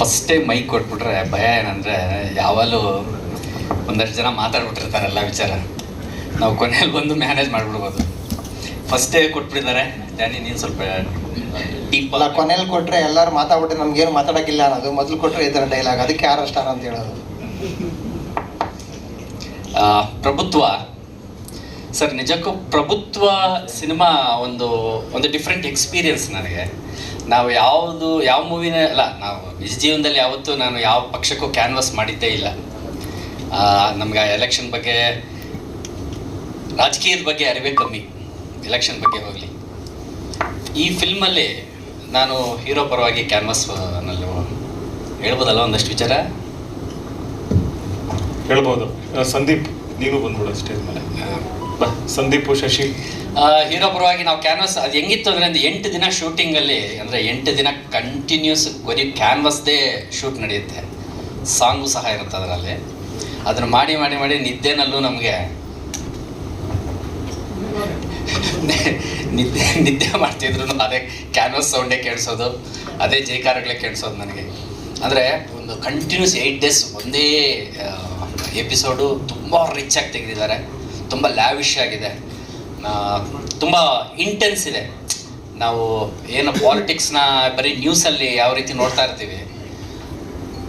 ಫಸ್ಟೇ ಮೈಕ್ ಕೊಟ್ಬಿಟ್ರೆ ಭಯ ಏನಂದರೆ ಯಾವಾಗಲೂ ಒಂದಷ್ಟು ಜನ ಮಾತಾಡ್ಬಿಟ್ಟಿರ್ತಾರಲ್ಲ ವಿಚಾರ. ನಾವು ಕೊನೆಯಲ್ಲಿ ಬಂದು ಮ್ಯಾನೇಜ್ ಮಾಡಿಬಿಡ್ಬೋದು. ಫಸ್ಟೇ ಕೊಟ್ಬಿಟ್ಟಿದ್ದಾರೆ. ಡ್ಯಾನಿ ನೀನು ಸ್ವಲ್ಪ ಡೀಪ್ ಅಲ್ಲ ಕೊನೆಯಲ್ಲಿ ಕೊಟ್ರೆ ಎಲ್ಲರೂ ಮಾತಾಡ್ಬಿಟ್ಟು ನಮ್ಗೇನು ಮಾತಾಡೋಕ್ಕಿಲ್ಲ ಅನ್ನೋದು. ಮೊದಲು ಕೊಟ್ಟರೆ ಈ ಥರ ಡೈಲಾಗ್ ಅದಕ್ಕೆ ಯಾರು ಸ್ಟಾರ್ ಅಂತ ಹೇಳೋದು. ಆ, ಪ್ರಭುತ್ವ. ಸರ್ ನಿಜಕ್ಕೂ ಪ್ರಭುತ್ವ ಸಿನಿಮಾ ಒಂದು ಒಂದು ಡಿಫ್ರೆಂಟ್ ಎಕ್ಸ್ಪೀರಿಯನ್ಸ್ ನನಗೆ. ನಾವು ಯಾವುದು ಯಾವ ಮೂವಿನ ಅಲ್ಲ ನಾವು ನಿಜ ಜೀವನದಲ್ಲಿ ಯಾವತ್ತೂ ನಾನು ಯಾವ ಪಕ್ಷಕ್ಕೂ ಕ್ಯಾನ್ವಾಸ್ ಮಾಡಿದ್ದೇ ಇಲ್ಲ. ನಮ್ಗೆ ಎಲೆಕ್ಷನ್ ಬಗ್ಗೆ ರಾಜಕೀಯದ ಬಗ್ಗೆ ಅರಿವೇ ಕಮ್ಮಿ ಎಲೆಕ್ಷನ್ ಬಗ್ಗೆ ಹೋಗಲಿ. ಈ ಫಿಲ್ಮಲ್ಲಿ ನಾನು ಹೀರೋ ಪರವಾಗಿ ಕ್ಯಾನ್ವಾಸ್ನಲ್ಲಿ ಹೇಳ್ಬೋದಲ್ಲ ಒಂದಷ್ಟು ವಿಚಾರ? ಹೇಳ್ಬೋದು. ಆ, ಸಂದೀಪ್ ನೀನು ಬಂದ್ಬಿಡು ಸ್ಟೇಜ್ ಮೇಲೆ ಸಂದೀಪು, ಶಶಿ. ಹೀರೋ ಪರವಾಗಿ ನಾವು ಕ್ಯಾನ್ವಾಸ್ ಅದು ಹೆಂಗಿತ್ತು ಅಂದರೆ ಒಂದು ಎಂಟು ದಿನ ಶೂಟಿಂಗಲ್ಲಿ ಅಂದರೆ ಎಂಟು ದಿನ ಕಂಟಿನ್ಯೂಸ್ ಬರೀ ಕ್ಯಾನ್ವಾಸ್ದೇ ಶೂಟ್ ನಡೆಯುತ್ತೆ. ಸಾಂಗು ಸಹ ಇರುತ್ತೆ ಅದರಲ್ಲಿ. ಅದನ್ನು ಮಾಡಿ ಮಾಡಿ ಮಾಡಿ ನಿದ್ದೆನಲ್ಲೂ ನಮಗೆ ನಿದ್ದೆ ನಿದ್ದೆ ಮಾಡ್ತಿದ್ರು ಅದೇ ಕ್ಯಾನ್ವಾಸ್ ಸೌಂಡೇ ಕೇಳಿಸೋದು. ಅದೇ ಜೈಕಾರಗಳೇ ಕೇಳಿಸೋದು ನನಗೆ. ಅಂದರೆ ಒಂದು ಕಂಟಿನ್ಯೂಸ್ ಏಯ್ಟ್ ಡೇಸ್ ಒಂದೇ ಎಪಿಸೋಡು ತುಂಬ ರಿಚ್ ಆಗಿ ತೆಗೆದಿದ್ದಾರೆ. ತುಂಬ ಲ್ಯಾವಿಶ್ ಆಗಿದೆ. ತುಂಬ ಇಂಟೆನ್ಸ್ ಇದೆ. ನಾವು ಏನು ಪಾಲಿಟಿಕ್ಸ್ನ ಬರೀ ನ್ಯೂಸಲ್ಲಿ ಯಾವ ರೀತಿ ನೋಡ್ತಾ ಇರ್ತೀವಿ.